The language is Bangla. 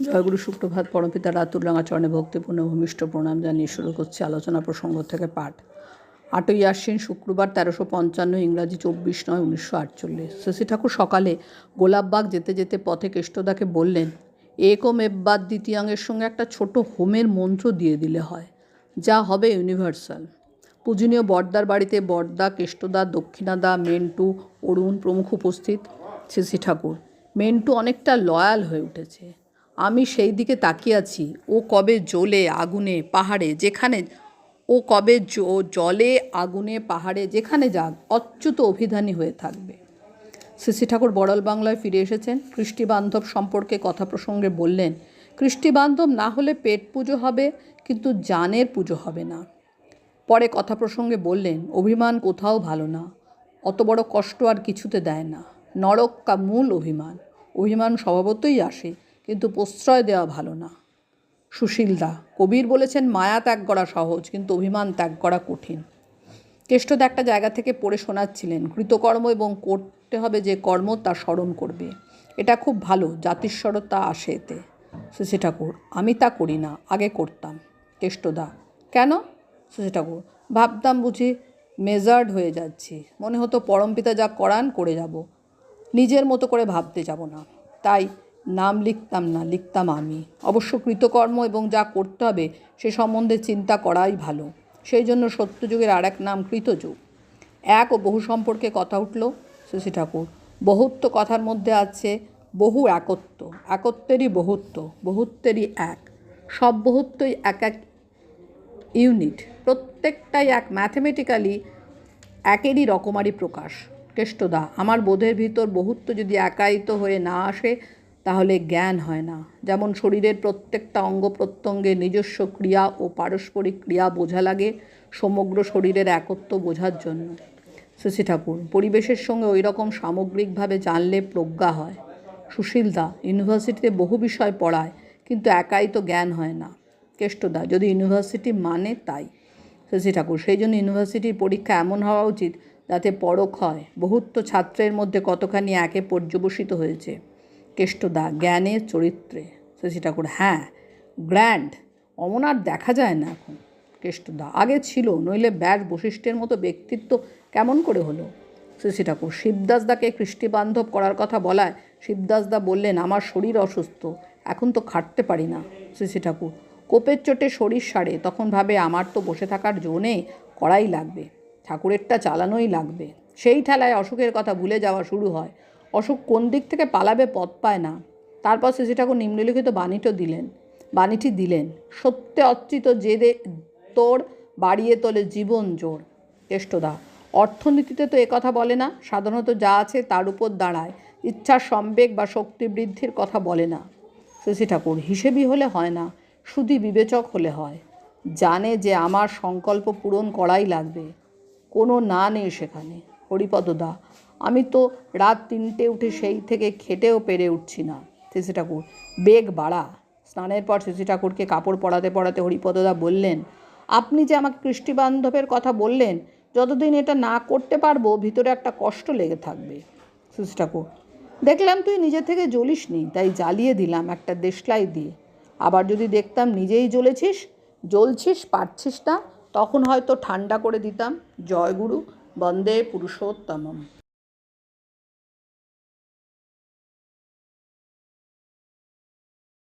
জয়গুরু সুপ্রভাত পরমপিতা রাতুররাঙা চরণে ভক্তিপূর্ণ ভূমিষ্ঠ প্রণাম জানিয়ে শুরু করছি আলোচনা প্রসঙ্গ থেকে পাঠ। আটই আশ্বিন শুক্রবার তেরোশো পঞ্চান্ন ইংরাজি চব্বিশ নয় উনিশশো আটচল্লিশ। শশী ঠাকুর সকালে গোলাপবাগ যেতে যেতে পথে কেষ্টদাকে বললেন, একম এব্বাদ দ্বিতীয়াঙ্গের সঙ্গে একটা ছোট হোমের মন্ত্র দিয়ে দিলে হয়, যা হবে ইউনিভার্সাল। পূজনীয় বর্দার বাড়িতে বর্দা, কেষ্টদা, দক্ষিণাদা, মেন্টু, অরুণ প্রমুখ উপস্থিত। শশী ঠাকুর, মেন্টু অনেকটা লয়াল হয়ে উঠেছে। আমি সেই দিকে তাকিয়ে আছি। ও কবে জ্বলে আগুনে পাহাড়ে, যেখানে, ও কবে জলে আগুনে পাহাড়ে, যেখানে যাক, অচ্যুত অভিধানী হয়ে থাকবে। শ্রী ঠাকুর বড়াল বাংলায় ফিরে এসেছেন। কৃষ্টি বান্ধব সম্পর্কে কথা প্রসঙ্গে বললেন, কৃষ্টি বান্ধব না হলে পেট পুজো হবে, কিন্তু জানের পুজো হবে না। পরে কথা প্রসঙ্গে বললেন, অভিমান কোথাও ভালো না, অত বড় কষ্ট আর কিছুতে দেয় না। নরক কা মূল অভিমান। অভিমান স্বভাবতই আসে কিন্তু প্রশ্রয় দেওয়া ভালো না। সুশীলদা, কবির বলেছেন, মায়া ত্যাগ করা সহজ, কিন্তু অভিমান ত্যাগ করা কঠিন। কেষ্টদ একটা জায়গা থেকে পড়ে শোনাচ্ছিলেন, কৃতকর্ম এবং করতে হবে যে কর্ম, তা স্মরণ করবে। এটা খুব ভালো, জাতিস্বরতা আসে এতে। শশী ঠাকুর আমি তা করি না, আগে করতাম। কেষ্টদা, কেন? শশী ঠাকুর ভাবতাম বুঝি মেজার্ড হয়ে যাচ্ছি। মনে হতো পরমপিতা যা করান, করে যাব। নিজের মতো করে ভাবতে যাব না। তাই নাম লিখতাম না, লিখতাম আমি। অবশ্য কৃতকর্ম এবং যা করতে হবে সে সম্বন্ধে চিন্তা করাই ভালো। সেই জন্য সত্যযুগের আর এক নাম কৃতযুগ। এক ও বহু সম্পর্কে কথা উঠল শশী ঠাকুর। বহুত্ব কথার মধ্যে আছে বহু একত্ব। একত্বেরই বহুত্ব, বহুত্বেরই এক। সব বহুত্বই এক এক ইউনিট। প্রত্যেকটাই এক। ম্যাথমেটিক্যালি একেরই রকমারি প্রকাশ। কেষ্টদা, আমার বোধের ভিতর বহুত্ব যদি একায়িত হয়ে না আসে তাহলে জ্ঞান হয় না। যেমন শরীরের প্রত্যেকটা অঙ্গ প্রত্যঙ্গের নিজস্ব ক্রিয়া ও পারস্পরিক ক্রিয়া বোঝা লাগে সমগ্র শরীরের একত্ব বোঝার জন্য। শশী ঠাকুর, পরিবেশের সঙ্গে ওই রকম সামগ্রিকভাবে জানলে প্রজ্ঞা হয়। সুশীলদা, ইউনিভার্সিটিতে বহু বিষয় পড়ায়, কিন্তু একাই তো জ্ঞান হয় না। কেষ্টদা, যদি ইউনিভার্সিটি মানে তাই। শশী ঠাকুর, সেই জন্য ইউনিভার্সিটির পরীক্ষা এমন হওয়া উচিত যাতে পরখ হয়। বহুত্ব ছাত্রের মধ্যে কতখানি একে পর্যবসিত হয়েছে। কেষ্টদা জ্ঞানের চরিত্রে। শশী ঠাকুর হ্যাঁ গ্র্যান্ড অমন আর দেখা যায় না এখন। কেষ্টদা, আগে ছিল, নইলে ব্যাস বশিষ্ঠের মতো ব্যক্তিত্ব কেমন করে হলো? শশী ঠাকুর শিবদাসদাকে কৃষ্টিবান্ধব করার কথা বলায়, শিবদাসদা বললেন, আমার শরীর অসুস্থ, এখন তো খাটতে পারি না। শশী ঠাকুর কোপের চোটে শরীর সারে, তখন ভাবে আমার তো বসে থাকার জোনে করাই লাগবে, ঠাকুরেরটা চালানোই লাগবে। সেই ঠেলায় অসুখের কথা ভুলে যাওয়া শুরু হয়। অসুখ কোন দিক থেকে পালাবে পথ পায় না। তারপর শশী ঠাকুর নিম্নলিখিত বাণীটা দিলেন, বাণীটি দিলেন, সত্যে অচ্যুত জেদে তোর বাড়িয়ে তোলে জীবন জোর, কেষ্টদা। অর্থনীতিতে তো কথা বলে না, সাধারণত যা আছে তার উপর দাঁড়ায়, ইচ্ছার সম্বেগ বা শক্তি বৃদ্ধির কথা বলে না। শশী ঠাকুর হিসেবি হলে হয় না শুধু বিবেচক হলে হয়। জানে যে আমার সংকল্প পূরণ করাই লাগবে, কোনো না নেই সেখানে। হরিপদদা আমি তো রাত তিনটে উঠে সেই থেকে খেটেও পেরে উঠছি না, শশী ঠাকুর। বেগ বাড়া। স্নানের পর শশী ঠাকুরকে কাপড় পরাতে পরাতে হরিপদদা বললেন, আপনি যে আমাকে কৃষ্টি বান্ধবের কথা বললেন, যতদিন এটা না করতে পারব, ভিতরে একটা কষ্ট লেগে থাকবে। শশী ঠাকুর, দেখলাম তুই নিজে থেকে জ্বলিস নি তাই জ্বালিয়ে দিলাম একটা দেশলাই দিয়ে। আবার যদি দেখতাম নিজেই জ্বলেছিস, জ্বলছিস, পারছিস না, তখন হয়তো ঠান্ডা করে দিতাম। জয়গুরু, বন্দে পুরুষোত্তমম।